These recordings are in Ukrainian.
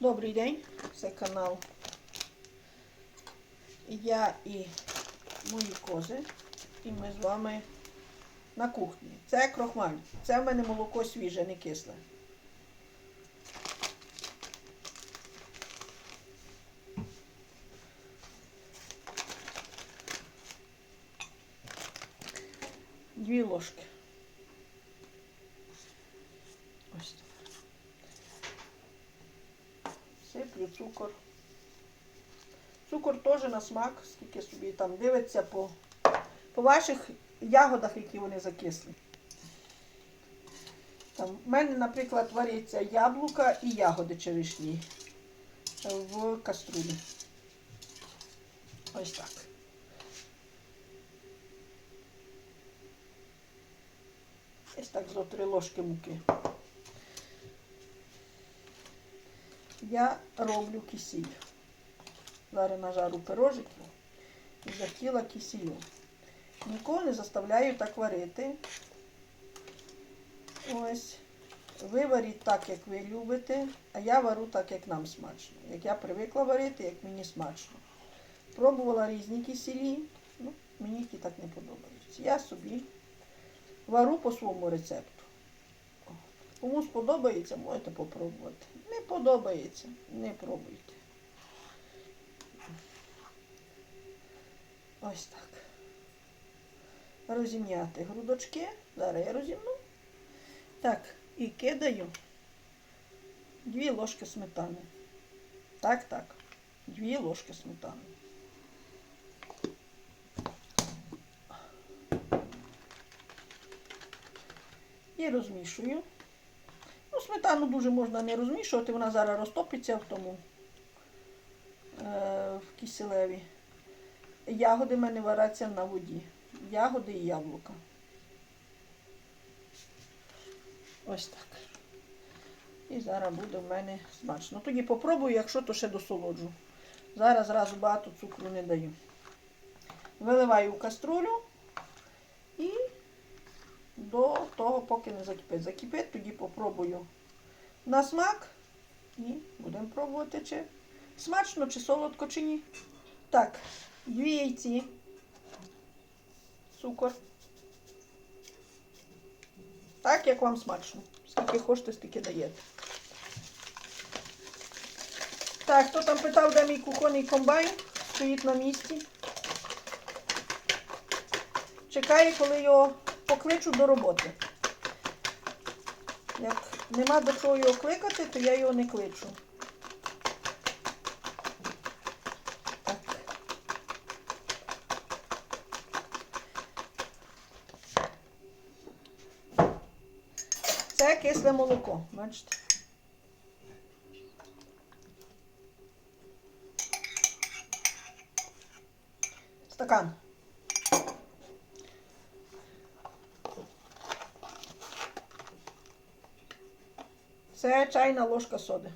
Добрий день, це канал. Я і мої кози. І ми з вами на кухні. Це крохмаль. Це в мене молоко свіже, не кисле. Дві ложки. Ось так. Сиплю цукор. Цукор теж на смак, скільки собі там дивиться по, по ваших ягодах, які вони закисли. Там, в мене, наприклад, варяться яблука і ягоди черешні в каструлі. Ось так. Ось так зо три ложки муки. Я роблю кисіль. Зараз нажару пирожиків і захотіла кисілю. Нікого не заставляю так варити. Ось. Ви варіть так, як ви любите, а я варю так, як нам смачно. Як я привикла варити, як мені смачно. Пробувала різні кисілі, ну, мені ті так не подобаються. Я собі вару по своєму рецепту. Кому сподобається, можете попробувати. Не подобається, не пробуйте. Ось так. Розім'яти грудочки. Зараз я розімну. Так, і кидаю дві ложки сметани. Так, так. Дві ложки сметани. І розмішую. Ну, сметану дуже можна не розмішувати, вона зараз розтопиться в тому е, в киселеві. Ягоди в мене варяться на воді. Ягоди і яблука. Ось так. І зараз буде в мене смачно. Тоді попробую, якщо то ще досолоджу. Зараз зразу багато цукру не даю. Виливаю в каструлю до того, поки не закипить. Закипить, тоді попробую на смак і будемо пробувати, чи смачно, чи солодко, чи ні. Так, дві яйці, цукор. Так, як вам смачно. Скільки хочете, стільки даєте. Так, хто там питав, де мій кухонний комбайн? Стоїть на місці. Чекає, коли його покличу до роботи. Як нема до чого його кликати, то я його не кличу. Так. Це кисле молоко, бачите? Стакан. Це чайна ложка соди.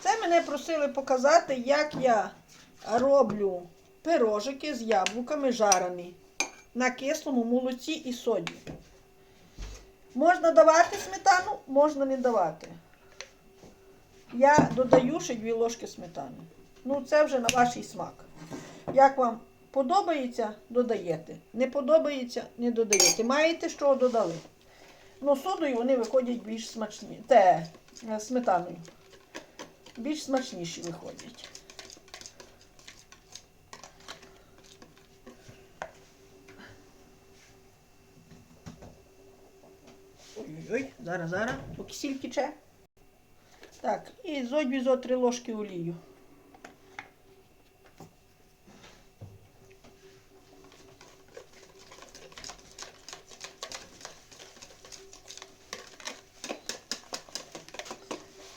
Це мене просили показати, як я роблю пирожики з яблуками жарені на кислому молоці і соді. Можна давати сметану, можна не давати. Я додаю ще дві ложки сметани. Ну, це вже на ваш смак. Як вам подобається, додаєте. Не подобається, не додаєте. Маєте що додали. Ну, содою вони виходять більш смачні. Те, е, сметаною. Більш смачніші виходять. Зараз, зараз, поки сіль тече. Так, і зо дві зо три ложки олію.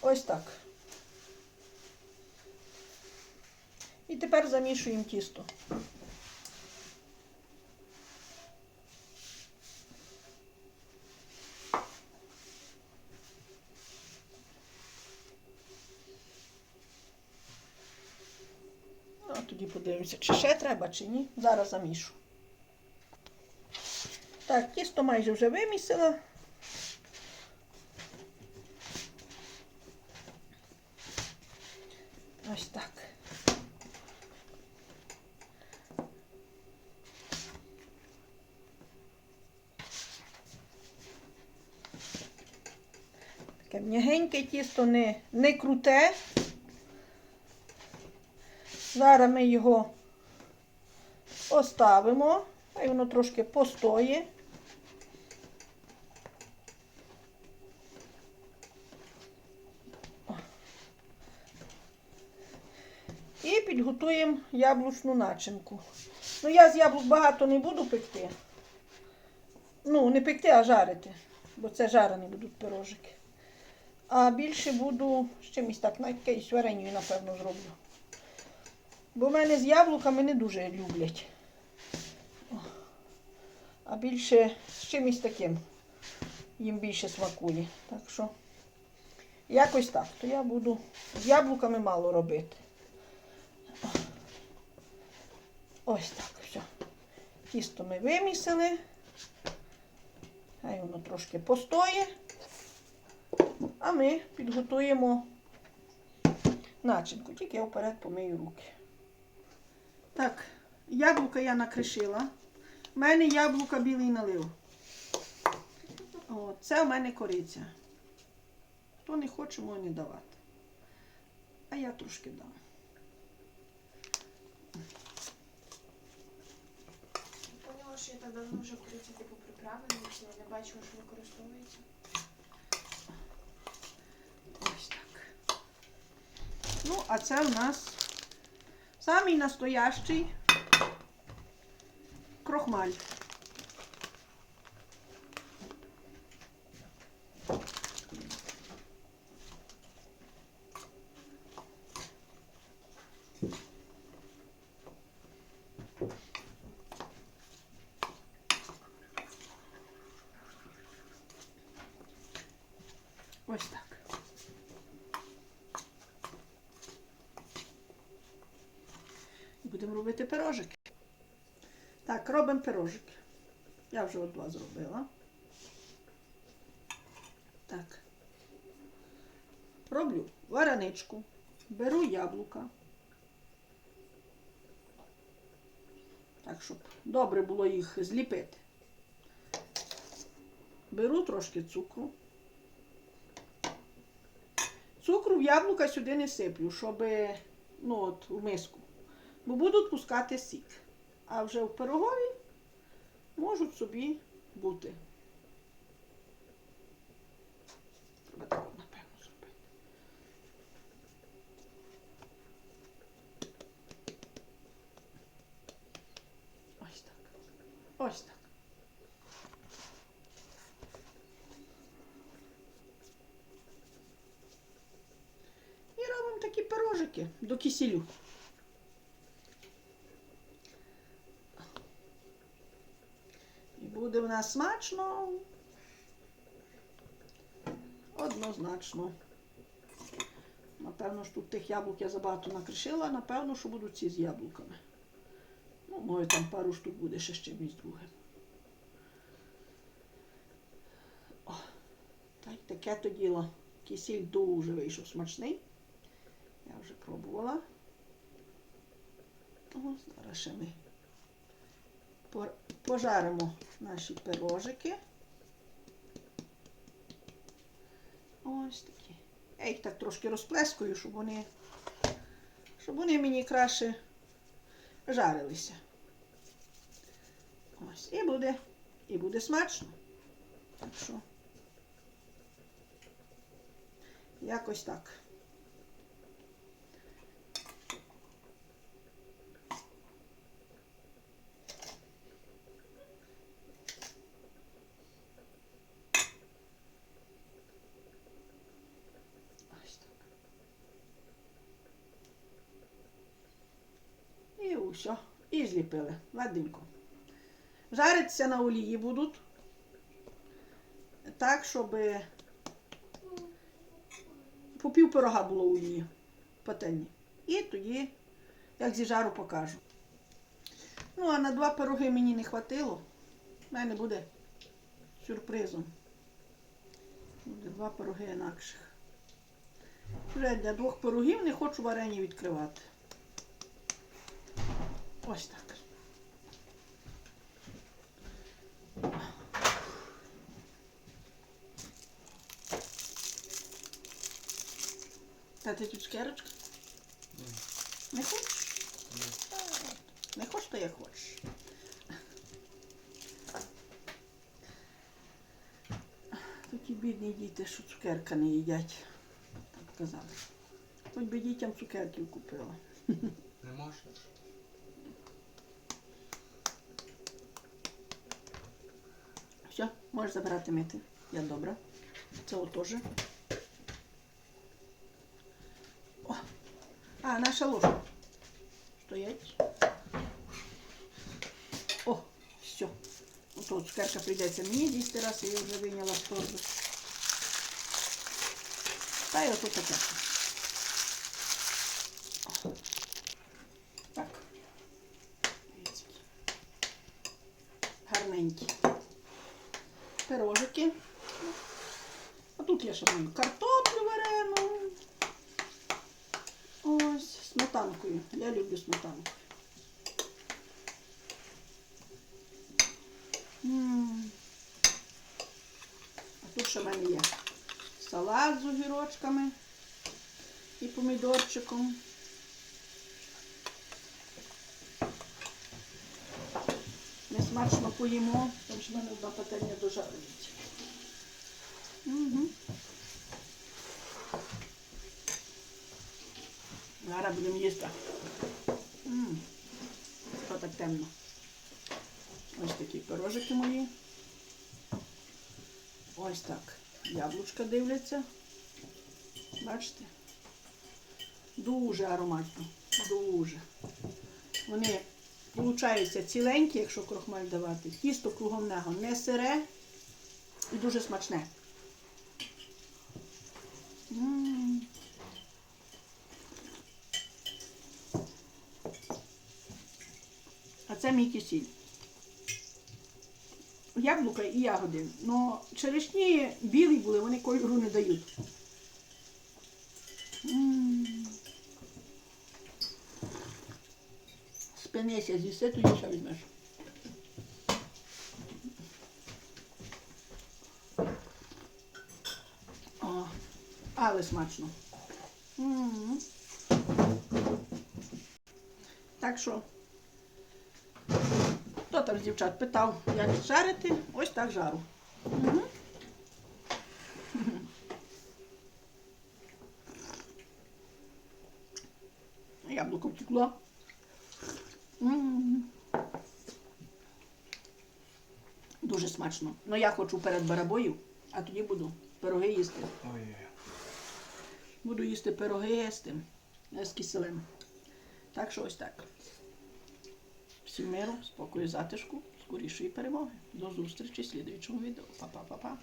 Ось так. І тепер замішуємо тісто. Тоді чи ще треба, чи ні. Зараз замішу. Так, тісто майже вже вимісила. Ось так. Таке м'ягеньке тісто, не, не круте. Зараз ми його оставимо, хай воно трошки постоє. І підготуємо яблучну начинку. Ну, я з яблук багато не буду пекти. Ну, не пекти, а жарити. Бо це жарені будуть пирожики. А більше буду з чимось так, навіть якоюсь варенью, напевно, зроблю. Бо в мене з яблуками не дуже люблять. А більше з чимось таким їм більше смакує. Так що якось так. То я буду з яблуками мало робити. Ось так, все. Тісто ми вимісили. Хай воно трошки постоє. А ми підготуємо начинку. Тільки я вперед помию руки. Так, яблука я накришила. У мене яблука білий налив. О, це у мене кориця. Хто не хоче, може не давати. А я трошки дам. Поняла, що я так давно вже курицю типу приправлена, чи не бачила, що використовується. Ось так. Ну, а це у нас самий настоящий крохмаль. Ось так. І будемо робити пирожики. Так, робимо пирожики. Я вже от два зробила. Так. Роблю вареничку. Беру яблука. Так, щоб добре було їх зліпити. Беру трошки цукру. Цукру в яблука сюди не сиплю, щоб ну, от, в миску. Бо будуть пускати сік. А вже в пирогові можуть собі бути. Треба так, напевно, зробити. Ось так. Ось так. І робимо такі пирожики до кисілю. Буде в нас смачно. Однозначно. Напевно, ж тут тих яблук я забагато накришила, напевно, що будуть ці з яблуками. Ну, може там пару штук буде ще з чимось другим. О, та й таке то діло. Кисіль дуже вийшов смачний. Я вже пробувала. О, зараз ще ми пожаримо наші пирожики. Ось такі. Я їх так трошки розплескую, щоб вони, щоб вони мені краще жарилися. Ось. І буде, і буде смачно. Так що. Якось так. Ось так. І усе. І зліпили. Ладненько. Жариться на олії будуть. Так, щоб по пів пирога було олії пательні. І тоді Як зі жару покажу. Ну, а на два пироги мені не хватило. У мене буде сюрпризом. Буде два пироги інакших. Вже для двох пирогів не хочу варені відкривати. Ось так. Та ти тут цукерочка? Не хочеш? Не хочеш, то як хочеш. Такі бідні діти, що цукерка не їдять. Так казали. Хоч би дітям цукерків купила. Не можеш? Все, можеш забирати мити. Я добра. Це теж. О, а, наша ложка. Стоять. О, все. Ото цукерка прийдеться мені з'їсти раз, я її вже вийняла з торби. Та й ото таке. О. Так. Дивіться. Гарненькі пирожики. А тут я ще маю картоплю варену. Ось, з сметанкою. Я люблю сметанку. А тут ще в мене є салат з огірочками і помідорчиком. Ми смачно поїмо, тому що в мене одна пательня дожарюється. Угу. Зараз будемо їсти. Що так темно? Ось такі пирожики мої. Ось так. Яблучка дивляться. Бачите? Дуже ароматно. Дуже. Вони получаються ціленькі, якщо крохмаль давати. Тісто кругом нього не сире і дуже смачне. М. Це мій кисіль. Яблука і ягоди. Но черешні білі були, вони кольору не дають. М. Спинися, з'їси, тоді ще візьмеш. О, але смачно. М. Так що, там з дівчат питав, як жарити, ось так жару. Мгм. Яблуко втекло. Дуже смачно. Ну я хочу перед барабою, а тоді буду пироги їсти. Ой. Буду їсти пироги з тим, з киселем. Так що ось так. Всім миру, спокою, затишку, скорішої перемоги. До зустрічі в слідуючому відео. Па-па-па-па.